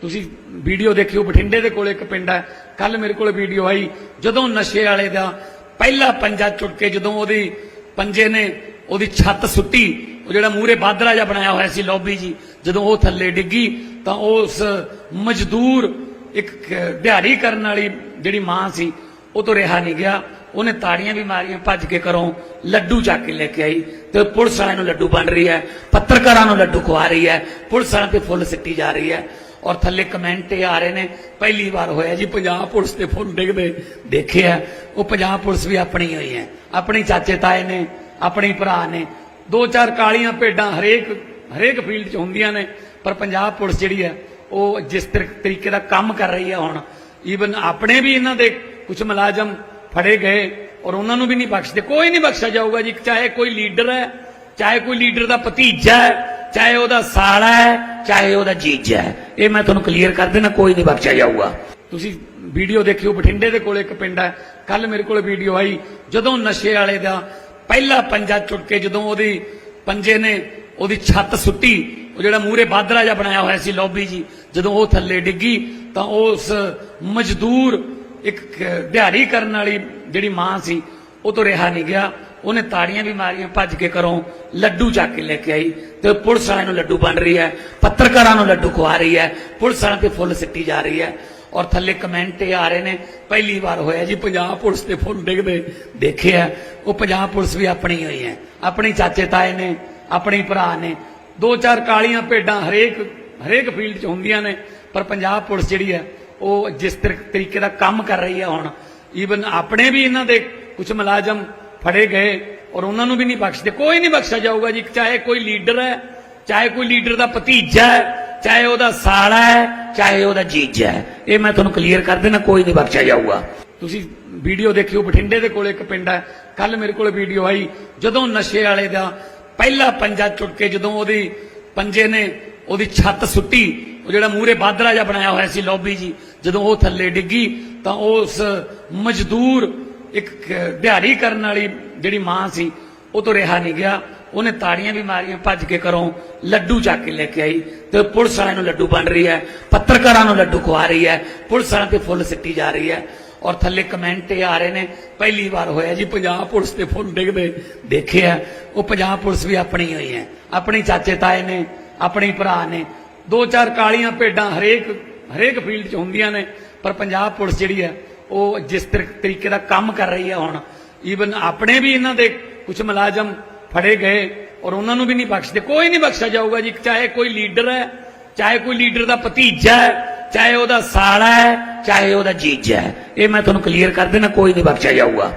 ਤੁਸੀਂ ਵੀਡੀਓ ਦੇਖਿਓ, ਬਠਿੰਡੇ ਦੇ ਕੋਲ ਇੱਕ ਪਿੰਡ ਹੈ। ਕੱਲ ਮੇਰੇ ਕੋਲ ਵੀਡੀਓ ਆਈ। ਜਦੋਂ ਨਸ਼ੇ ਵਾਲੇ ਦਾ ਪਹਿਲਾ ਪੰਜਾ ਚੁੱਟ ਕੇ ਜਦੋਂ ਉਹਦੀ ਪੰਜੇ ਨੇ ਉਹਦੀ ਛੱਤ ਸੁੱਟੀ, ਉਹ ਜਿਹੜਾ ਮੂਹਰੇ ਬਾਦਰਾ ਜਿਹਾ ਬਣਾਇਆ ਹੋਇਆ ਸੀ ਲੌਬੀ ਜੀ, ਜਦੋਂ ਉਹ ਥੱਲੇ ਡਿੱਗੀ, ਤਾਂ ਉਸ ਮਜ਼ਦੂਰ ਇੱਕ ਦਿਹਾੜੀ ਕਰਨ ਵਾਲੀ ਜਿਹੜੀ ਮਾਂ ਸੀ, ਉਹ ਤੋਂ ਰਿਹਾ ਨਹੀਂ ਗਿਆ। ਉਹਨੇ ਤਾੜੀਆਂ ਵੀ ਮਾਰੀਆਂ, ਭੱਜ ਕੇ ਕਰੋ ਲੱਡੂ ਚੱਕ ਕੇ ਲੈ ਕੇ ਆਈ ਤੇ ਪੁਲਿਸ ਵਾਲਿਆਂ ਨੂੰ ਲੱਡੂ ਵੰਡ ਰਹੀ ਹੈ, ਪੱਤਰਕਾਰਾਂ ਨੂੰ ਲੱਡੂ ਖਵਾ ਰਹੀ ਹੈ, ਪੁਲਿਸ ਵਾਲਿਆਂ ਤੇ ਫੁੱਲ ਸਿੱਟੀ ਜਾ ਰਹੀ ਹੈ ਔਰ ਥੱਲੇ ਕਮੈਂਟ ਆ ਰਹੇ ਨੇ, ਪਹਿਲੀ ਵਾਰ ਹੋਇਆ ਜੀ, ਪੰਜਾਬ ਪੁਲਿਸ ਤੇ ਫੁੱਲ ਡਿੱਗਦੇ ਦੇਖਿਆ ਉਹ ਪੰਜਾਬ ਪੁਲਿਸ ਵੀ ਆਪਣੀ ਹੋਈ ਹੈ, ਆਪਣੇ ਚਾਚੇ ਤਾਏ ਨੇ, ਆਪਣੇ ਭਰਾ ਨੇ, ਦੋ ਚਾਰ ਕਾਲੀਆਂ ਭੇਡਾਂ ਹਰੇਕ ਹਰੇਕ ਫੀਲਡ 'ਚ ਹੁੰਦੀਆਂ ਨੇ, ਪਰ ਪੰਜਾਬ ਪੁਲਿਸ ਜਿਹੜੀ ਹੈ, ਉਹ ਜਿਸ ਤਰੀਕੇ ਦਾ ਕੰਮ ਕਰ ਰਹੀ ਹੈ ਹੁਣ ਈਵਨ ਆਪਣੇ ਵੀ ਇਹਨਾਂ ਦੇ ਕੁਝ ਮੁਲਾਜ਼ਮ ਫੜੇ ਗਏ ਔਰ ਉਹਨਾਂ ਨੂੰ ਵੀ ਨਹੀਂ ਬਖਸ਼ਦੇ। ਕੋਈ ਨਹੀਂ ਬਖਸ਼ਿਆ ਜਾਊਗਾ ਜੀ। ਚਾਹੇ ਕੋਈ ਲੀਡਰ ਹੈ, ਚਾਹੇ ਕੋਈ ਲੀਡਰ ਦਾ ਭਤੀਜਾ ਹੈ, ਚਾਹੇ ਉਹਦਾ ਸਾਲਾ ਹੈ, ਚਾਹੇ ਉਹਦਾ ਜੀਜਾ ਹੈ। ਇਹ ਮੈਂ ਤੁਹਾਨੂੰ ਕਲੀਅਰ ਕਰ ਦੇਣਾ ਕੋਈ ਨਹੀਂ ਬਖਸ਼ਿਆ ਜਾਊਗਾ। ਤੁਸੀਂ ਵੀਡੀਓ ਦੇਖਿਓ, ਬਠਿੰਡੇ ਦੇ ਕੋਲ ਇੱਕ ਪਿੰਡ ਹੈ। ਕੱਲ ਮੇਰੇ ਕੋਲ ਵੀਡੀਓ ਆਈ। ਜਦੋਂ ਨਸ਼ੇ ਵਾਲੇ ਦਾ ਪਹਿਲਾ ਪੰਜਾ ਚੁੱਕ ਕੇ ਜਦੋਂ ਉਹਦੀ ਪੰਜੇ ਨੇ ਉਹਦੀ ਛੱਤ ਸੁੱਟੀ, ਉਹ ਜਿਹੜਾ ਮੂਹਰੇ ਬਾਦਰਾ ਜਿਹਾ ਬਣਾਇਆ ਹੋਇਆ ਸੀ, ਲੌਬੀ ਜੀ, ਜਦੋਂ ਉਹ ਥੱਲੇ ਡਿੱਗੀ, ਤਾਂ ਉਸ ਮਜ਼ਦੂਰ ਇੱਕ ਦਿਹਾੜੀ ਕਰਨ ਵਾਲੀ ਜਿਹੜੀ ਮਾਂ ਸੀ, ਉਹ ਤੋਂ ਰਿਹਾ ਨਹੀਂ ਗਿਆ। ਉਹਨੇ ਤਾੜੀਆਂ ਵੀ ਮਾਰੀਆਂ, ਭੱਜ ਕੇ ਘਰੋਂ ਲੱਡੂ ਚੱਕ ਕੇ ਲੈ ਕੇ ਆਈ ਤੇ ਪੁਲਿਸ ਵਾਲਿਆਂ ਨੂੰ ਲੱਡੂ ਵੰਡ ਰਹੀ ਹੈ, ਪੱਤਰਕਾਰਾਂ ਨੂੰ ਲੱਡੂ ਖਵਾ ਰਹੀ ਹੈ, ਪੁਲਿਸ ਵਾਲਿਆਂ ਤੇ ਫੁੱਲ ਸਿੱਟੀ ਜਾ ਰਹੀ ਹੈ ਔਰ ਥੱਲੇ ਕਮੈਂਟ ਇਹ ਆ ਰਹੇ ਨੇ, ਪਹਿਲੀ ਵਾਰ ਹੋਇਆ ਜੀ, ਪੰਜਾਬ ਪੁਲਿਸ ਤੇ ਫੁੱਲ ਡਿੱਗਦੇ ਦੇਖਿਆ ਉਹ ਪੰਜਾਬ ਪੁਲਿਸ ਵੀ ਆਪਣੀ ਹੋਈ ਹੈ, ਆਪਣੀ ਚਾਚੇ ਤਾਏ ਨੇ, ਆਪਣੇ ਭਰਾ ਨੇ। ਦੋ ਚਾਰ ਕਾਲੀਆਂ ਭੇਡਾਂ ਹਰੇਕ ਹਰੇਕ ਫੀਲਡ 'ਚ ਹੁੰਦੀਆਂ ਨੇ, ਪਰ ਪੰਜਾਬ ਪੁਲਿਸ ਜਿਹੜੀ ਹੈ ਉਹ ਜਿਸ ਤਰੀਕੇ ਦਾ ਕੰਮ ਕਰ ਰਹੀ ਹੈ ਹੁਣ। ਈਵਨ ਆਪਣੇ ਵੀ ਇਹਨਾਂ ਦੇ ਕੁਝ ਮੁਲਾਜ਼ਮ ਫੜੇ ਗਏ ਔਰ ਉਹਨਾਂ ਨੂੰ ਵੀ ਨਹੀਂ ਬਖਸ਼ਦੇ। ਕੋਈ ਨਹੀਂ ਬਖਸ਼ਿਆ ਜਾਊਗਾ ਜੀ। ਚਾਹੇ ਕੋਈ ਲੀਡਰ ਹੈ, ਚਾਹੇ ਕੋਈ ਲੀਡਰ ਦਾ ਭਤੀਜਾ ਹੈ, ਚਾਹੇ ਉਹਦਾ ਸਾਲਾ ਹੈ, ਚਾਹੇ ਉਹਦਾ ਜੀਜਾ ਹੈ। ਇਹ ਮੈਂ ਤੁਹਾਨੂੰ ਕਲੀਅਰ ਕਰ ਦੇਣਾ ਕੋਈ ਨਹੀਂ ਬਖਸ਼ਿਆ ਜਾਊਗਾ। ਤੁਸੀਂ ਵੀਡੀਓ ਦੇਖਿਓ, ਬਠਿੰਡੇ ਦੇ ਕੋਲ ਇੱਕ ਪਿੰਡ ਹੈ। ਕੱਲ ਮੇਰੇ ਕੋਲ ਵੀਡੀਓ ਆਈ। ਜਦੋਂ ਨਸ਼ੇ ਵਾਲੇ ਦਾ ਪਹਿਲਾ ਪੰਜਾ ਚੁੱਟ ਕੇ ਜਦੋਂ ਉਹਦੀ ਪੰਜੇ ਨੇ ਉਹਦੀ ਛੱਤ ਸੁੱਟੀ, ਉਹ ਜਿਹੜਾ ਮੂਹਰੇ ਬਾਦਰਾ ਜਿਹਾ ਬਣਾਇਆ ਹੋਇਆ ਸੀ, ਲੌਬੀ ਜੀ ਜਦੋਂ ਉਹ ਥੱਲੇ ਡਿੱਗੀ ਤਾਂ ਉਸ ਮਜ਼ਦੂਰ ਇੱਕ ਦਿਹਾੜੀ ਕਰਨ ਵਾਲੀ ਜਿਹੜੀ ਮਾਂ ਸੀ, ਉਹ ਤੋਂ ਰਿਹਾ ਨਹੀਂ ਗਿਆ। ਉਹਨੇ ਤਾੜੀਆਂ ਵੀ ਮਾਰੀਆਂ, ਭੱਜ ਕੇ ਘਰੋਂ ਲੱਡੂ ਚੱਕ ਕੇ ਲੈ ਕੇ ਆਈ ਤੇ ਪੁਲਿਸ ਵਾਲਿਆਂ ਨੂੰ ਲੱਡੂ ਵੰਡ ਰਹੀ ਹੈ, ਪੱਤਰਕਾਰਾਂ ਨੂੰ ਲੱਡੂ ਖਵਾ ਰਹੀ ਹੈ, ਪੁਲਿਸ ਵਾਲਿਆਂ ਤੇ ਫੁੱਲ ਸਿੱਟੀ ਜਾ ਰਹੀ ਹੈ ਔਰ ਥੱਲੇ ਕਮੈਂਟ ਇਹ ਆ ਰਹੇ ਨੇ, ਪਹਿਲੀ ਵਾਰ ਹੋਇਆ ਜੀ, ਪੰਜਾਬ ਪੁਲਿਸ ਤੇ ਫੁੱਲ ਡਿੱਗਦੇ ਦੇਖਿਆ ਉਹ ਪੰਜਾਬ ਪੁਲਿਸ ਵੀ ਆਪਣੀ ਹੋਈ ਹੈ, ਆਪਣੇ ਚਾਚੇ ਤਾਏ ਨੇ, ਆਪਣੇ ਭਰਾ ਨੇ, ਦੋ ਚਾਰ ਕਾਲੀਆਂ ਭੇਡਾਂ ਹਰੇਕ ਹਰੇਕ ਫੀਲਡ 'ਚ ਹੁੰਦੀਆਂ ਨੇ, ਪਰ ਪੰਜਾਬ ਪੁਲਿਸ ਜਿਹੜੀ ਹੈ, ਉਹ ਜਿਸ ਤਰੀ- ਤਰੀਕੇ ਦਾ ਕੰਮ ਕਰ ਰਹੀ ਹੈ ਹੁਣ ਈਵਨ ਆਪਣੇ ਵੀ ਇਹਨਾਂ ਦੇ ਕੁਝ ਮੁਲਾਜ਼ਮ ਫੜੇ ਗਏ, ਔਰ ਉਹਨਾਂ ਨੂੰ ਵੀ ਨਹੀਂ ਬਖਸ਼ਦੇ। ਕੋਈ ਨਹੀਂ ਬਖਸ਼ਿਆ ਜਾਊਗਾ ਜੀ, ਚਾਹੇ ਕੋਈ ਲੀਡਰ ਹੈ, ਚਾਹੇ ਕੋਈ ਲੀਡਰ ਦਾ ਭਤੀਜਾ ਹੈ, ਚਾਹੇ ਉਹਦਾ ਸਾਲਾ ਹੈ, ਚਾਹੇ ਉਹਦਾ ਜੀਜਾ ਹੈ। ਇਹ ਮੈਂ ਤੁਹਾਨੂੰ ਕਲੀਅਰ ਕਰ ਦੇਣਾ, ਕੋਈ ਨਹੀਂ ਬਖਸ਼ਿਆ ਜਾਊਗਾ।